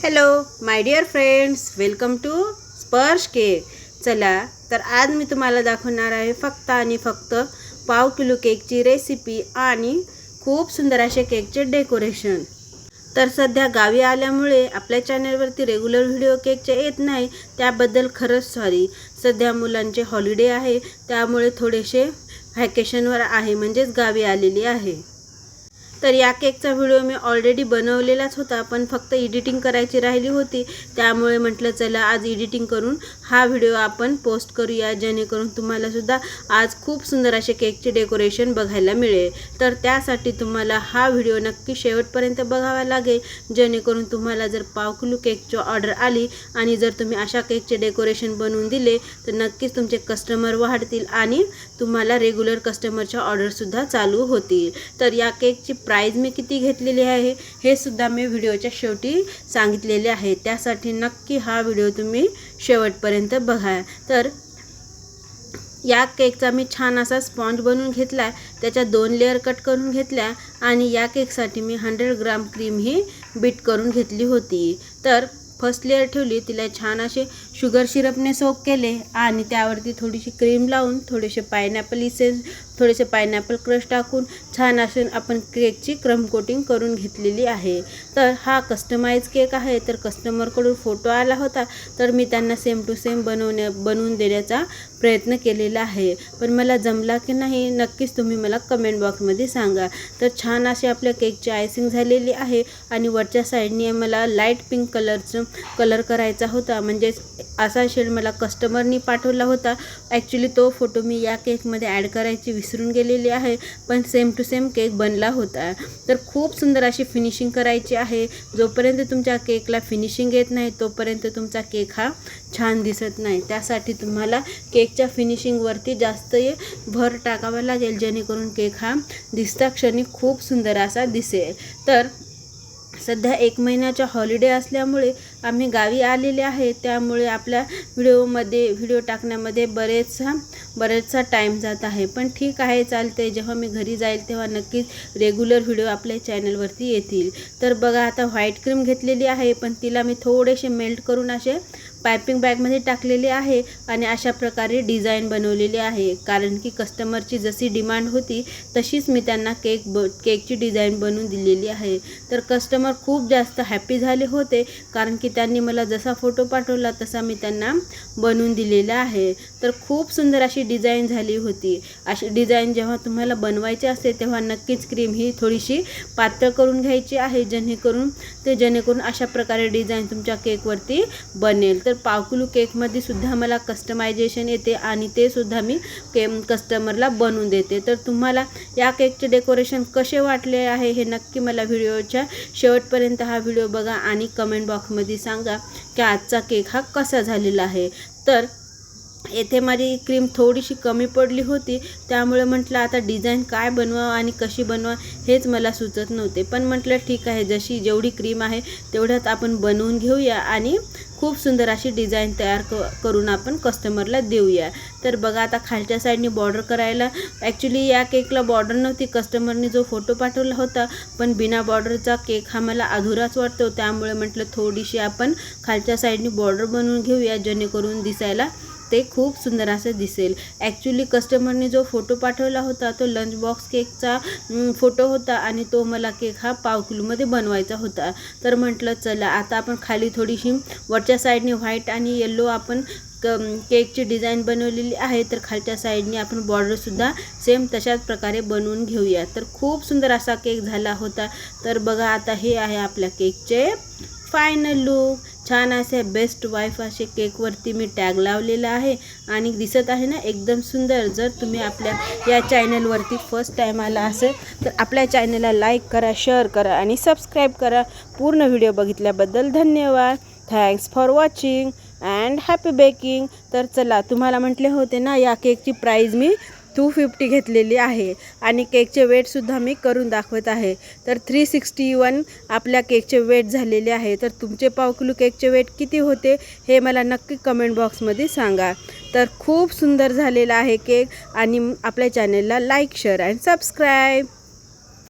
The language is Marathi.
Hello my dear friends welcome to Sparsh cake चला तर आज मी तुम्हाला दाखवणार आहे फक्त आणि फक्त पाव किलो केकची रेसिपी आणि खूप सुंदर असे केकचे डेकोरेशन तर सध्या गावी आल्यामुळे आपल्या चॅनलवरती रेग्युलर व्हिडिओ केकचे येत नाही त्याबद्दल खरंच सॉरी सध्या मुलांचे हॉलिडे आहे त्यामुळे थोडेसे व्हॅकेशनवर आहे म्हणजेच गावी आलेली आहे. तर या केकचा व्हिडिओ मी ऑलरेडी बनवलेलाच होता पण फक्त एडिटिंग करायची राहिली होती. त्यामुळे म्हटलं चला आज एडिटिंग करून हा व्हिडिओ आपण पोस्ट करूया जेणेकरून तुम्हालासुद्धा आज खूप सुंदर असे केकचे डेकोरेशन बघायला मिळेल. तर त्यासाठी तुम्हाला हा व्हिडिओ नक्की शेवटपर्यंत बघावा लागेल जेणेकरून तुम्हाला जर पाव किलो केकची ऑर्डर आली आणि जर तुम्ही अशा केकचे डेकोरेशन बनवून दिले तर नक्कीच तुमचे कस्टमर वाढतील आणि तुम्हाला रेग्युलर कस्टमरच्या ऑर्डरसुद्धा चालू होतील. तर या केकची प्राईज मी किती घेतलेली आहे हे सुद्धा मी व्हिडिओच्या शेवटी सांगितलेले आहे. त्यासाठी नक्की हा व्हिडिओ तुम्ही शेवटपर्यंत बघा. तर या केकचा मी छान असा स्पॉन्ज बनवून घेतला त्याच्या दोन लेअर कट करून घेतल्या आणि या केकसाठी मी हंड्रेड ग्राम क्रीम ही बीट करून घेतली होती. तर फर्स्ट लेअर ठेवली तिला छान असे शुगर सिरपने सोक केले आणि त्यावरती थोडीशी क्रीम लावून थोडेसे पायनॅपल इसेन्स थोडेसे पायनॅपल क्रश टाकून छान असून आपण केकची क्रम कोटिंग करून घेतलेली आहे. तर हा कस्टमाइज केक आहे. तर कस्टमरकडून फोटो आला होता. तर मी त्यांना सेम टू सेम बनवण्या बनवून देण्याचा प्रयत्न केलेला आहे. पण मला जमला की नाही नक्कीच तुम्ही मला कमेंट बॉक्समध्ये सांगा. तर छान अशी आपल्या केकची आयसिंग झालेली आहे. आणि वरच्या साईडने मला लाइट पिंक कलरचं कलर करायचा होता. म्हणजेच असा शेड मला कस्टमरनी पाठवला होता. ॲक्च्युली तो फोटो मी या केकमध्ये ॲड करायची विसरून गेलेली आहे पण सेम टू सेम केक बनला होता. तर खूप सुंदर अशी फिनिशिंग करायची आहे. जोपर्यंत तुमच्या केकला फिनिशिंग येत नाही तोपर्यंत तुमचा केक हा छान दिसत नाही. त्यासाठी तुम्हाला केकच्या फिनिशिंगवरती जास्त भर टाकावा लागेल जेणेकरून केक हा दिसता क्षणी खूप सुंदर असा दिसेल. तर सध्या एक महिन्याच्या हॉलिडे असल्यामुळे आम्ही गावी आलेले आहे त्यामुळे आपल्या व्हिडिओमध्ये व्हिडिओ टाकण्यामध्ये बरेचसा बरेचसा टाईम जात आहे. पण ठीक आहे चालते जेव्हा मी घरी जाईल तेव्हा नक्कीच रेग्युलर व्हिडिओ आपल्या चॅनलवरती येतील. तर बघा आता व्हाईट क्रीम घेतलेली आहे पण तिला मी थोडेसे मेल्ट करून असे पायपिंग बॅगमध्ये टाकलेले आहे आणि अशा प्रकारे डिझाईन बनवलेली आहे. कारण की कस्टमरची जशी डिमांड होती तशीच मी त्यांना केक ब केकची डिझाईन बनवून दिलेली आहे. तर कस्टमर खूप जास्त हॅपी झाले होते कारण की त्यांनी मला जसा फोटो पाठवला तसा मी त्यांना बनवून दिलेला आहे. तर खूप सुंदर अशी डिझाईन झाली होती. अशी डिझाईन जेव्हा तुम्हाला बनवायची असते तेव्हा नक्कीच क्रीम ही थोडीशी पातळ करून घ्यायची आहे जेणेकरून ते जेणेकरून अशा प्रकारे डिझाईन तुमच्या केकवरती बनेल. तर पावकुलू केकमध्ये सुद्धा मला कस्टमायझेशन येते आणि ते सुद्धा मी के कस्टमरला बनवून देते. तर तुम्हाला या केकचे डेकोरेशन कसे वाटले आहे हे नक्की मला व्हिडिओच्या शेवटपर्यंत हा व्हिडिओ बघा आणि कमेंट बॉक्समध्ये सांगा की आजचा केक हा कसा झालेला आहे? तर येथे माझी क्रीम थोडीशी कमी पडली होती त्यामुळे म्हटलं आता डिझाईन काय बनवा आणि कशी बनवा हेच मला सुचत नव्हते. पण म्हटलं ठीक आहे जशी जेवढी क्रीम आहे तेवढ्यात आपण बनवून घेऊया आणि खूप सुंदर अशी डिझाईन तयार क करून आपण कस्टमरला देऊया. तर बघा आता खालच्या साईडने बॉर्डर करायला ॲक्च्युली या केकला बॉर्डर नव्हती कस्टमरने जो फोटो पाठवला होता पण बिना बॉर्डरचा केक हा मला अधुराच वाटतो. त्यामुळे म्हटलं थोडीशी आपण खालच्या साईडने बॉर्डर बनवून घेऊया जेणेकरून दिसायला ते खूप सुंदर असं दिसेल. ॲक्च्युली कस्टमरने जो फोटो पाठवला होता तो लंच बॉक्स केकचा फोटो होता आणि तो मला केक हा पाव किलोमध्ये बनवायचा होता. तर म्हटलं चला आता आपण खाली थोडीशी वरच्या साईडने व्हाईट आणि येल्लो आपण क केकची डिझाईन बनवलेली आहे. तर खालच्या साईडने आपण बॉर्डरसुद्धा सेम तशाच प्रकारे बनवून घेऊया. तर खूप सुंदर असा केक झाला होता. तर बघा आता हे आहे आपल्या केकचे फायनल लुक छान असे बेस्ट वाईफ असे केकवरती मी टॅग लावलेला आहे. आणि दिसत आहे ना एकदम सुंदर. जर तुम्ही आपल्या या चॅनलवरती फर्स्ट टाईम आला असेल तर आपल्या चॅनलला लाईक करा शेअर करा आणि सबस्क्राईब करा. पूर्ण व्हिडिओ बघितल्याबद्दल धन्यवाद. Thanks for watching and happy baking तर चला तुम्हाला म्हटले होते ना या केकची प्राईज मी टू फिफ्टी घेतलेली आहे. आणि केकचे वेटसुद्धा मी करून दाखवत आहे. तर थ्री सिक्स्टी वन आपल्या केकचे वेट झालेले आहे. तर तुमचे पाव किलो केकचे वेट किती होते हे मला नक्की कमेंट बॉक्समध्ये सांगा. तर खूप सुंदर झालेला आहे केक. आणि आपल्या चॅनलला लाईक शेअर अँड सबस्क्राईब